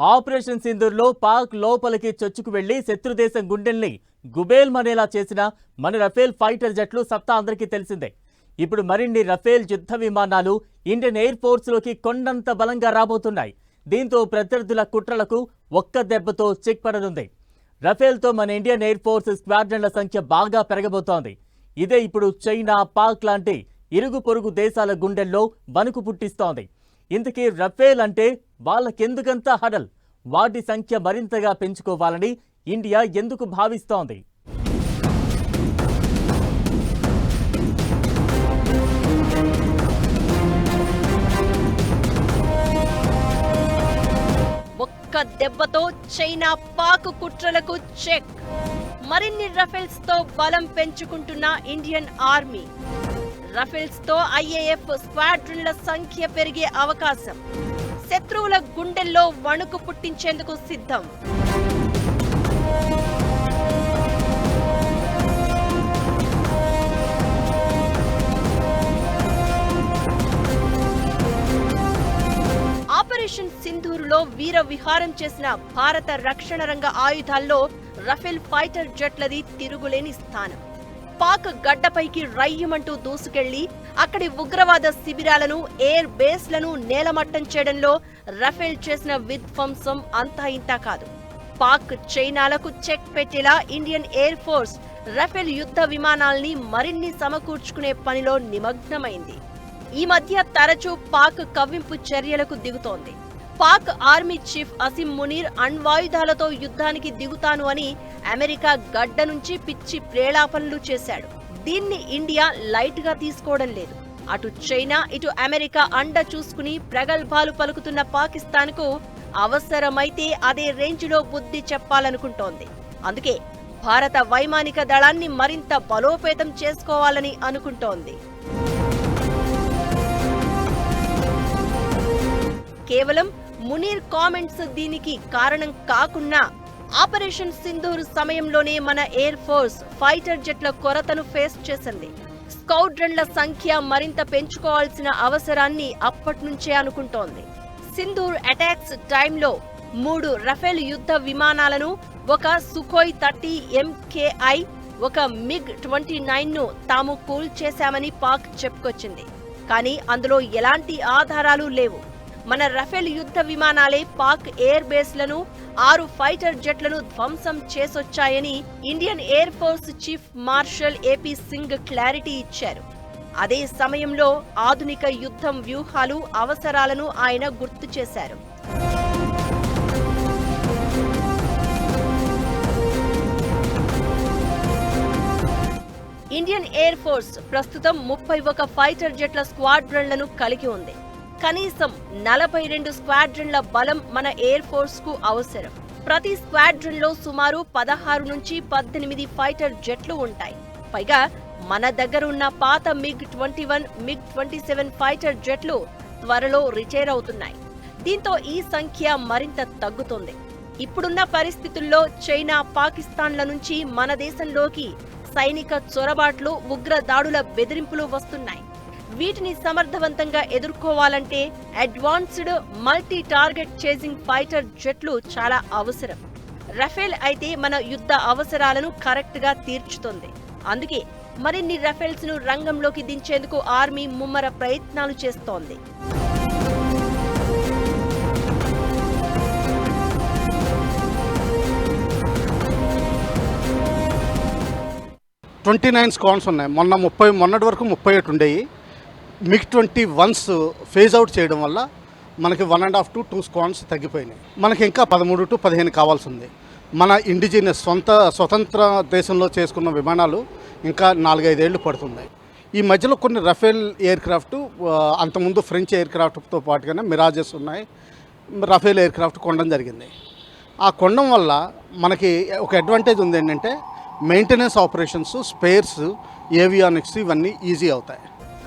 Operation సింధూర్లో Pak లోపలికి చొచ్చుకు వెళ్ళి శత్రుదేశం గుండెల్ని గుబేల్మనేలా చేసిన మన రఫేల్ ఫైటర్ జట్లు సత్తా అందరికీ తెలిసిందే. ఇప్పుడు మరిన్ని రఫేల్ యుద్ధ విమానాలు ఇండియన్ ఎయిర్ ఫోర్స్లోకి కొండంత బలంగా రాబోతున్నాయి. దీంతో ప్రత్యర్థుల కుట్రలకు ఒక్క దెబ్బతో చెక్ పడనుంది రఫేల్తో మన ఇండియన్ ఎయిర్ ఫోర్స్ స్క్వాడ్రన్ల సంఖ్య బాగా పెరగబోతోంది. ఇదే ఇప్పుడు చైనా పాక్ లాంటి ఇరుగు పొరుగు దేశాల గుండెల్లో వణుకు పుట్టిస్తోంది. ఇంతకీ రఫేల్ అంటే వాళ్ళకెందుకంత హడల్? వాటి సంఖ్య మరింతగా పెంచుకోవాలని ఇండియా ఎందుకు భావిస్తోంది? ఒక్క దెబ్బతో చైనా పాక్ కుట్రలకు చెక్. మరిన్ని రఫెల్స్తో బలం పెంచుకుంటున్న ఇండియన్ ఆర్మీ. రఫేల్స్తో ఐఏఎఫ్ స్క్వాడ్రన్ల సంఖ్య పెరిగే అవకాశం. శత్రువుల గుండెల్లో వణుకు పుట్టించేందుకు సిద్ధం. ఆపరేషన్ సింధూరులో వీర విహారం చేసిన భారత రక్షణ రంగ ఆయుధాల్లో రఫేల్ ఫైటర్ జట్లది తిరుగులేని స్థానం. పాక్ గడ్డపైకి రయ్యమంటూ దూసుకెళ్ళి అక్కడి ఉగ్రవాద శిబిరాలను ఎయిర్ బేస్లను నేలమట్టం చేయడంలో రఫేల్ చేసిన విధ్వంసం అంతా ఇంతా కాదు. పాక్ చైనాలకు చెక్ పెట్టేలా ఇండియన్ ఎయిర్ ఫోర్స్ రఫేల్ యుద్ధ విమానాల్ని మరిన్ని సమకూర్చుకునే పనిలో నిమగ్నమైంది. ఈ మధ్య తరచూ పాక్ కవ్వింపు చర్యలకు దిగుతోంది. పాక్ ఆర్మీ చీఫ్ అసిం మునీర్ అణ్వాయుధాలతో యుద్ధానికి దిగుతాను అని అమెరికా గడ్డ నుంచి పిచ్చి ప్రేలాపనలు చేశాడు. దీన్ని ఇండియా లైట్గా తీసుకోవడం లేదు. అటు చైనా ఇటు అమెరికా అండ చూసుకుని ప్రగల్భాలు పలుకుతున్న పాకిస్తాన్కు అవసరమైతే అదే రేంజ్లో బుద్ధి చెప్పాలనుకుంటోంది. అందుకే భారత వైమానిక దళాన్ని మరింత బలోపేతం చేసుకోవాలని అనుకుంటోంది. కేవలం మునీర్ కామెంట్స్ దీనికి కారణం కాకున్నా ఆపరేషన్ సింధూర్ సమయంలోనే మన ఎయిర్ ఫోర్స్ ఫైటర్ జెట్ల కొరతను ఫేస్ చేసింది. స్కౌడ్రన్ల సంఖ్య మరింత పెంచుకోవాల్సిన అవసరాన్ని అప్పట్నుంచే అనుకుంటోంది. సింధూర్ అటాక్స్ టైంలో మూడు రఫేల్ యుద్ధ విమానాలను ఒక సుఖోయ్ థర్టీ ఎంకేఐ ఒక మిగ్ ట్వంటీ నైన్ను తాము కూల్ చేశామని పాక్ చెప్పుకొచ్చింది. కానీ అందులో ఎలాంటి ఆధారాలు లేవు. మన రఫేల్ యుద్ధ విమానాలే పాక్ ఎయిర్ బేస్లను ఆరు ఫైటర్ జెట్లను ధ్వంసం చేసొచ్చాయని Indian air force chief marshal A P Singh clarity ఇచ్చారు. అదే సమయంలో ఆధునిక యుద్ధం వ్యూహాలు అవసరాలను ఆయన గుర్తు చేశారు. ఇండియన్ ఎయిర్ ఫోర్స్ ప్రస్తుతం ముప్పై ఒక ఫైటర్ జెట్ల స్క్వాడ్రన్లను కలిగి ఉంది. కనీసం నలభై రెండు స్క్వాడ్రన్ల బలం మన ఎయిర్ ఫోర్స్కు అవసరం. ప్రతి స్క్వాడ్రన్లో సుమారు పదహారు నుంచి పద్దెనిమిది ఫైటర్ జెట్లు ఉంటాయి. పైగా మన దగ్గర ఉన్న పాత MiG twenty one MiG twenty seven fighter జెట్లు త్వరలో రిటైర్ అవుతున్నాయి. దీంతో ఈ సంఖ్య మరింత తగ్గుతుంది. ఇప్పుడున్న పరిస్థితుల్లో చైనా పాకిస్తాన్ల నుంచి మన దేశంలోకి సైనిక చొరబాట్లు ఉగ్ర దాడుల బెదిరింపులు వస్తున్నాయి. వీటిని సమర్థవంతంగా ఎదుర్కోవాలంటే advanced multi target chasing fighter జెట్లు చాలా అవసరం. రఫేల్ అయితే మన యుద్ధ అవసరాలను కరెక్ట్గా తీర్చుతుంది. అందుకే మరిన్ని రఫేల్స్ను రంగంలోకి దించేందుకు ఆర్మీ ముమ్మర ప్రయత్నాలు చేస్తోంది. ట్వంటీ నైన్ స్కాన్స్ ఉన్నాయి. మొన్న ముప్పై మొన్నటి వరకు ముప్పై ఒకటి ఉండేవి MiG twenty ones phase out చేయడం వల్ల మనకి one and half to two squadrons తగ్గిపోయినాయి. మనకి ఇంకా పదమూడు టు పదిహేను కావాల్సి ఉంది. మన ఇండిజినియస్ సొంత స్వతంత్ర దేశంలో చేసుకున్న విమానాలు ఇంకా నాలుగైదేళ్ళు పడుతున్నాయి. ఈ మధ్యలో కొన్ని రఫేల్ ఎయిర్ క్రాఫ్ట్ అంతకుముందు ఫ్రెంచ్ ఎయిర్ క్రాఫ్ట్తో పాటుగానే మిరాజెస్ ఉన్నాయి. రఫేల్ ఎయిర్ క్రాఫ్ట్ కొనడం జరిగింది. ఆ కొనడం వల్ల మనకి ఒక అడ్వాంటేజ్ ఉంది ఏంటంటే మెయింటెనెన్స్ ఆపరేషన్స్ స్పేర్స్ ఏవియానిక్స్ ఇవన్నీ ఈజీ అవుతాయి.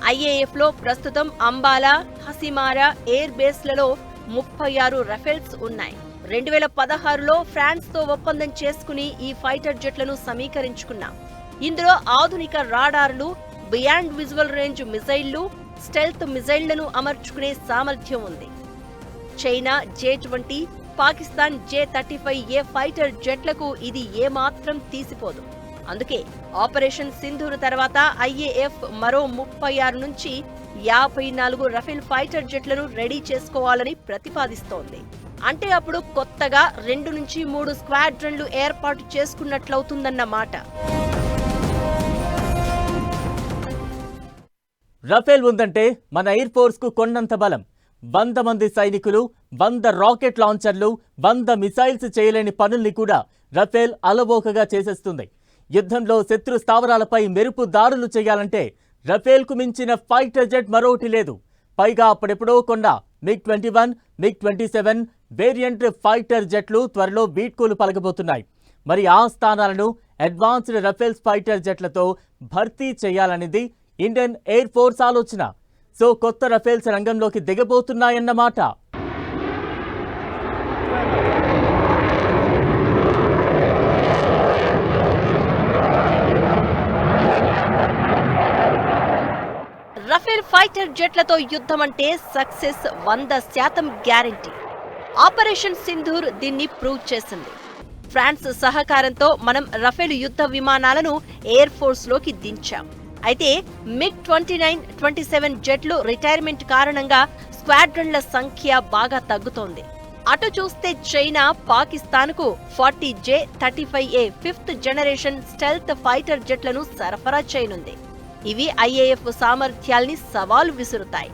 ఐఏఎఫ్లో ప్రస్తుతం అంబాలా హసిమారా ఎయిర్ బేస్లలో ముప్పై ఆరు రఫెల్స్ ఉన్నాయి. రెండు వేల పదహారులో ఫ్రాన్స్తో ఒప్పందం చేసుకుని ఈ ఫైటర్ జెట్లను సమీకరించుకున్నాం. ఇందులో ఆధునిక రాడార్లు బియాండ్ విజువల్ రేంజ్ మిజైళ్ళు స్టెల్త్ మిజైళ్ళను అమర్చుకునే సామర్థ్యం ఉంది. China J twenty Pakistan J thirty five A fighter జెట్లకు ఇది ఏమాత్రం తీసిపోదు. అందుకే ఆపరేషన్ సింధూర్ తర్వాత ఐఏఎఫ్ మరో ముప్పై ఆరు నుంచి యాభై నాలుగు రఫేల్ ఫైటర్ జెట్లను రెడీ చేసుకోవాలని ప్రతిపాదిస్తోంది. అంటే అప్పుడు కొత్తగా రెండు నుంచి మూడు స్క్వాడ్రన్లు ఏర్పాటు చేసుకున్నట్లవుతుందన్నమాట. రఫేల్ ఉందంటే మన ఎయిర్ ఫోర్స్కు కొండంత బలం. వంద మంది సైనికులు వంద రాకెట్ లాంచర్లు వంద మిసైల్స్ చేయలేని పనుల్ని కూడా రఫేల్ అలవోకగా చేసేస్తుంది. యుద్ధంలో శత్రు స్థావరాలపై మెరుపు దారులు చేయాలంటే రఫేల్కు మించిన ఫైటర్ జెట్ మరొకటి లేదు. పైగా అప్పుడెప్పుడో కొన్న MiG twenty one MiG twenty seven variant fighter జెట్లు త్వరలో వీడ్కోలు పలకబోతున్నాయి. మరి ఆ స్థానాలను అడ్వాన్స్డ్ రఫేల్స్ ఫైటర్ జెట్లతో భర్తీ చేయాలనేది ఇండియన్ ఎయిర్ ఫోర్స్ ఆలోచన. సో కొత్త రఫేల్స్ రంగంలోకి దిగబోతున్నాయన్నమాట. రఫేల్ ఫైటర్ జెట్లతో యుద్ధం అంటే సక్సెస్ వంద శాతం గ్యారంటీ. ఆపరేషన్ సింధూర్ దీన్ని ప్రూవ్ చేసింది. ఫ్రాన్స్ సహకారంతో మనం రఫేల్ యుద్ధ విమానాలను ఎయిర్ ఫోర్స్లోకి దించాం. అయితే MiG twenty nine twenty seven జెట్లు retirement కారణంగా స్క్వాడ్రన్ల సంఖ్య బాగా తగ్గుతోంది. అటు చూస్తే చైనా పాకిస్తాన్కు forty J thirty five A fifth generation stealth fighter జెట్లను సరఫరా చేయనుంది. ఇవి ఐఏఎఫ్ సామర్థ్యాల్ని సవాలు విసురుతాయి.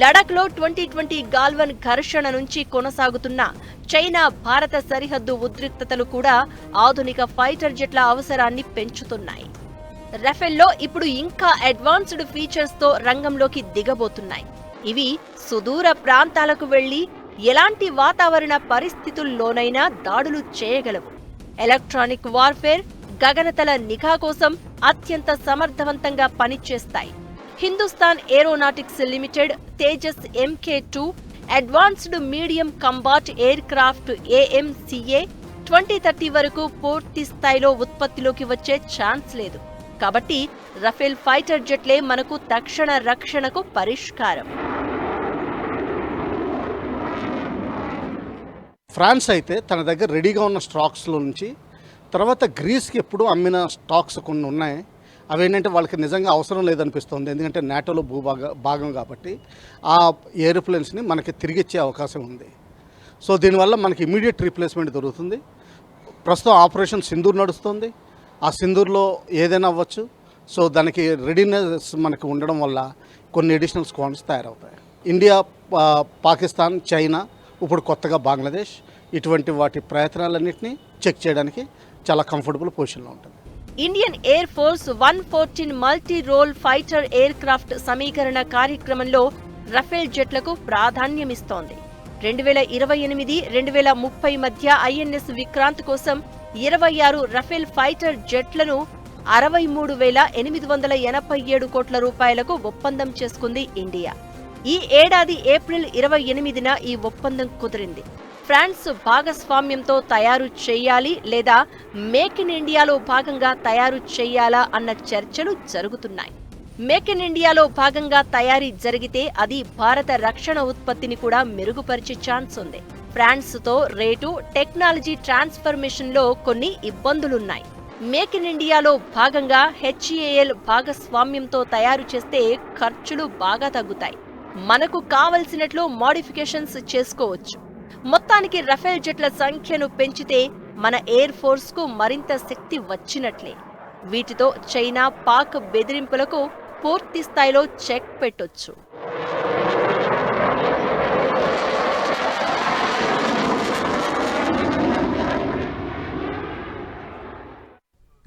లడఖ్లో ట్వంటీ ట్వంటీ గాల్వన్ ఘర్షణ నుంచి కొనసాగుతున్న చైనా భారత సరిహద్దు ఉద్రిక్తతలు కూడా ఆధునిక ఫైటర్ జెట్ల అవసరాన్ని పెంచుతున్నాయి. రఫెల్లో ఇప్పుడు ఇంకా అడ్వాన్స్డ్ ఫీచర్స్తో రంగంలోకి దిగబోతున్నాయి. ఇవి సుదూర ప్రాంతాలకు వెళ్ళి ఎలాంటి వాతావరణ పరిస్థితుల్లోనైనా దాడులు చేయగలవు. ఎలక్ట్రానిక్ వార్ఫేర్ గగనతల నిఘా కోసం అత్యంత సమర్థవంతంగా పనిచేస్తాయి. Hindustan aeronautics limited Tejas MK two advanced medium combat aircraft AMCA twenty thirty వరకు పూర్తి స్థాయిలో ఉత్పత్తిలోకి వచ్చే ఛాన్స్ లేదు. కాబట్టి రఫేల్ ఫైటర్ జెట్లే మనకు తక్షణ రక్షణకు పరిష్కారం. ఫ్రాన్స్ అయితే తన దగ్గర రెడీగా ఉన్న స్టాక్స్లో నుంచి తర్వాత గ్రీస్కి ఎప్పుడు అమ్మిన స్టాక్స్ కొన్ని ఉన్నాయి. అవి ఏంటంటే వాళ్ళకి నిజంగా అవసరం లేదనిపిస్తుంది. ఎందుకంటే నాటోలో భూభాగ భాగం కాబట్టి ఆ ఏరోప్లేన్స్ని మనకి తిరిగి ఇచ్చే అవకాశం ఉంది. సో దీనివల్ల మనకి ఇమీడియట్ రీప్లేస్మెంట్ దొరుకుతుంది. ప్రస్తుతం ఆపరేషన్ సింధూర్ నడుస్తుంది. ఆ సింధూర్లో ఏదైనా అవ్వచ్చు. సో దానికి రెడీనెస్ మనకి ఉండడం వల్ల కొన్ని అడిషనల్ స్క్వాడ్స్ తయారవుతాయి. ఇండియా పాకిస్తాన్ చైనా ఇప్పుడు కొత్తగా బంగ్లాదేశ్ ఇటువంటి వాటి ప్రయత్నాలన్నింటినీ చెక్ చేయడానికి చాలా కంఫర్టబుల్ పొజిషన్లో ఉంటుంది. Indian air force one fourteen multi role fighter aircraft సమీకరణ కార్యక్రమంలో రఫేల్ జెట్లకు ప్రాధాన్యమిస్తోంది. రెండు వేల ఇరవై ఎనిమిది రెండు వేల ముప్పై మధ్య ఐఎన్ఎస్ విక్రాంత్ కోసం ఇరవై ఆరు రఫేల్ ఫైటర్ జెట్లను అరవై మూడు వేల ఎనిమిది వందల ఎనభై ఏడు కోట్ల రూపాయలకు ఒప్పందం చేసుకుంది ఇండియా. ఈ ఏడాది ఏప్రిల్ ఇరవై ఎనిమిదిన ఈ ఒప్పందం కుదిరింది. ఫ్రాన్స్ భాగస్వామ్యంతో తయారు చేయాలి లేదా మేక్ ఇన్ ఇండియాలో భాగంగా తయారు చేయాలా అన్న చర్చలు జరుగుతున్నాయి. మేక్ ఇన్ ఇండియాలో భాగంగా తయారీ జరిగితే అది భారత రక్షణ ఉత్పత్తిని కూడా మెరుగుపరిచే ఛాన్స్ ఉంది. ఫ్రాన్స్తో రేటు టెక్నాలజీ ట్రాన్స్ఫర్మేషన్లో కొన్ని ఇబ్బందులున్నాయి. మేక్ ఇన్ ఇండియాలో భాగంగా హెచ్ఏఎల్ భాగస్వామ్యంతో తయారు చేస్తే ఖర్చులు బాగా తగ్గుతాయి. మనకు కావలసినట్లు మాడిఫికేషన్స్ చేసుకోవచ్చు. మొత్తానికి రఫేల్ జెట్ల సంఖ్యను పెంచితే మన ఎయిర్ ఫోర్స్కు మరింత శక్తి వచ్చినట్లే. వీటితో చైనా పాక్ బెదిరింపులకు పూర్తి స్థాయిలో చెక్ పెట్టొచ్చు.